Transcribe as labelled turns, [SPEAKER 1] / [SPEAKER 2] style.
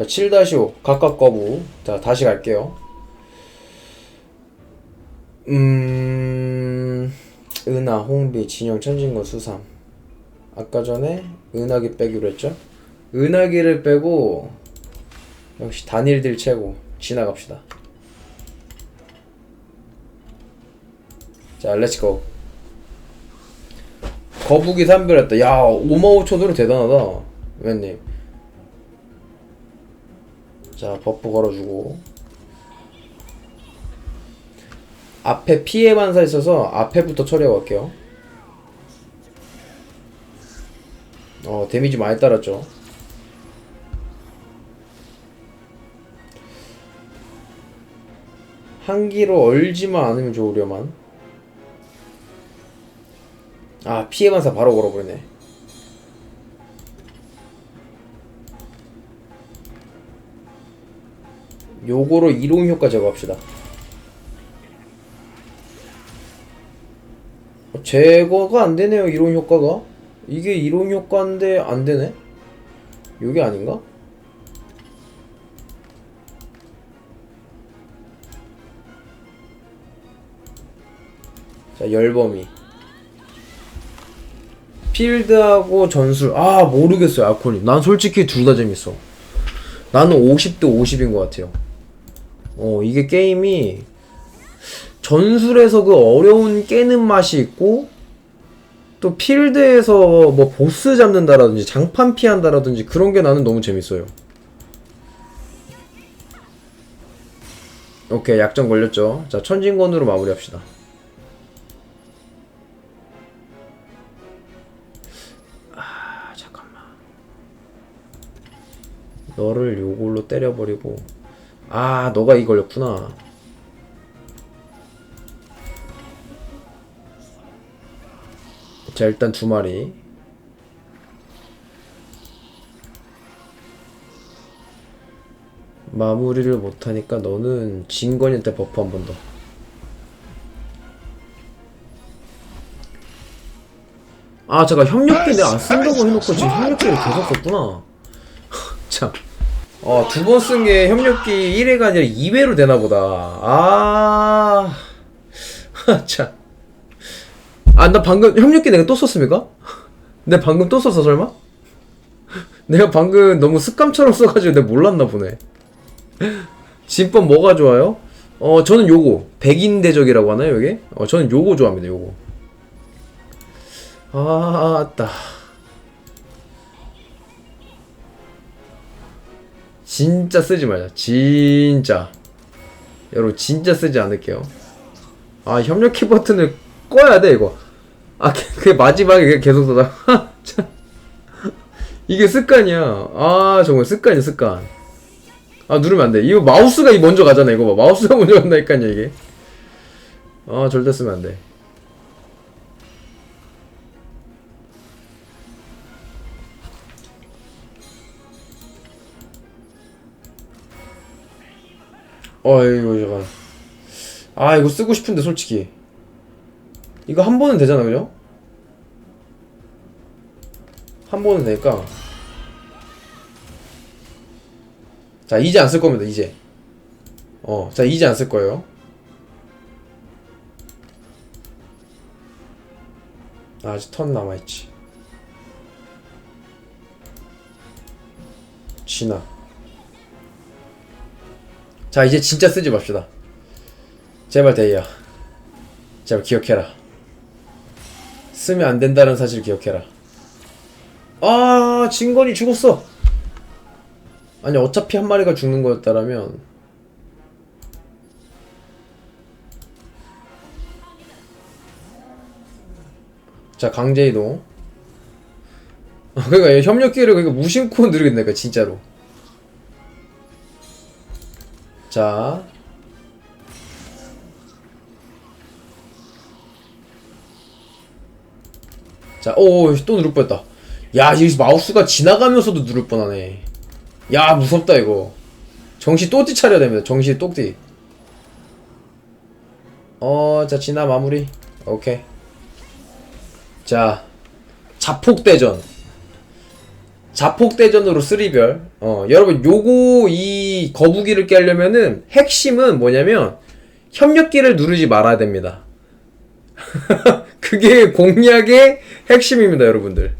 [SPEAKER 1] 자, 7-5 각각 거부. 자, 다시 갈게요. 음, 은하, 홍비, 진영, 천진건, 수삼. 아까 전에 은하기 빼기로 했죠? 은하기를 빼고 역시 단일들 최고 지나갑시다. 자, 렛츠고. 거북이 산별했다. 야, 5만 5천 노래 대단하다. 웬님. 자, 버프 걸어주고. 앞에 피해 반사 있어서 앞에부터 처리하고 갈게요. 어, 데미지 많이 따랐죠. 한기로 얼지만 않으면 좋으려만. 아, 피해 반사 바로 걸어버리네. 요거로 이론 효과 제거합시다. 어, 제거가 안 되네요, 이론 효과가. 이게 이론 효과인데 안 되네? 요게 아닌가? 자, 열범위. 필드하고 전술. 아, 모르겠어요, 아코님. 난 솔직히 둘 다 재밌어. 나는 50대 50인 것 같아요. 어, 이게 게임이 전술에서 그 어려운 깨는 맛이 있고 또 필드에서 뭐 보스 잡는다라든지 장판 피한다라든지 그런 게 나는 너무 재밌어요. 오케이, 약점 걸렸죠. 자, 천진건으로 마무리합시다. 아, 잠깐만. 너를 요걸로 때려버리고 아 너가 이 걸렸구나 자 일단 두 마리 마무리를 못하니까 너는 때 버프 한 번 더. 아 잠깐 협력기 내가 안 쓴다고 해놓고 지금 협력기를 계속 썼구나 참. 어, 두 번 쓴 게 협력기 1회가 아니라 2회로 되나 보다. 아. 참. 아, 나 방금 협력기 내가 또 썼습니까? 내가 방금 또 썼어, 설마? 내가 방금 너무 습관처럼 써가지고 내가 몰랐나 보네. 진법 뭐가 좋아요? 어, 저는 요거. 백인 대적이라고 하나요, 이게? 어, 저는 요거 좋아합니다, 요거. 아, 따. 진짜 쓰지 말자. 진짜. 여러분, 진짜 쓰지 않을게요. 아, 협력키 버튼을 꺼야 돼, 이거. 아, 그- 그게 마지막에 계속 써다. 참. 이게 습관이야. 아, 정말 습관이야, 습관. 아, 누르면 안 돼. 이거 마우스가 먼저 가잖아, 이거 봐. 마우스가 먼저 간다니까요, 이게. 아, 절대 쓰면 안 돼. 어이구 잠깐 아 이거 쓰고 싶은데 솔직히. 이거 한 번은 되잖아 그죠? 한 번은 되니까. 자 이제 안 쓸 겁니다 이제. 어자 이제 안 쓸 거예요. 아, 아직 턴 남아있지. 진화 자 이제 진짜 쓰지 맙시다. 제발 데이야. 제발 기억해라. 쓰면 안 된다는 사실 기억해라. 아 진건이 죽었어. 아니 어차피 한 마리가 죽는 거였다라면. 자 강제 이동. 그러니까 협력기를 그러니까 무심코 누르겠네 진짜로 자. 자, 오, 또 누를 뻔했다. 야, 여기서 마우스가 지나가면서도 누를 뻔하네. 야, 무섭다, 이거. 정신 또띠 차려야 됩니다. 정신 똑띠. 어, 자, 지나 마무리. 오케이. 자, 자폭대전. 자폭대전으로 쓰리별. 어, 여러분, 요거, 이 거북이를 깨려면은 핵심은 뭐냐면, 협력기를 누르지 말아야 됩니다. 그게 공략의 핵심입니다, 여러분들.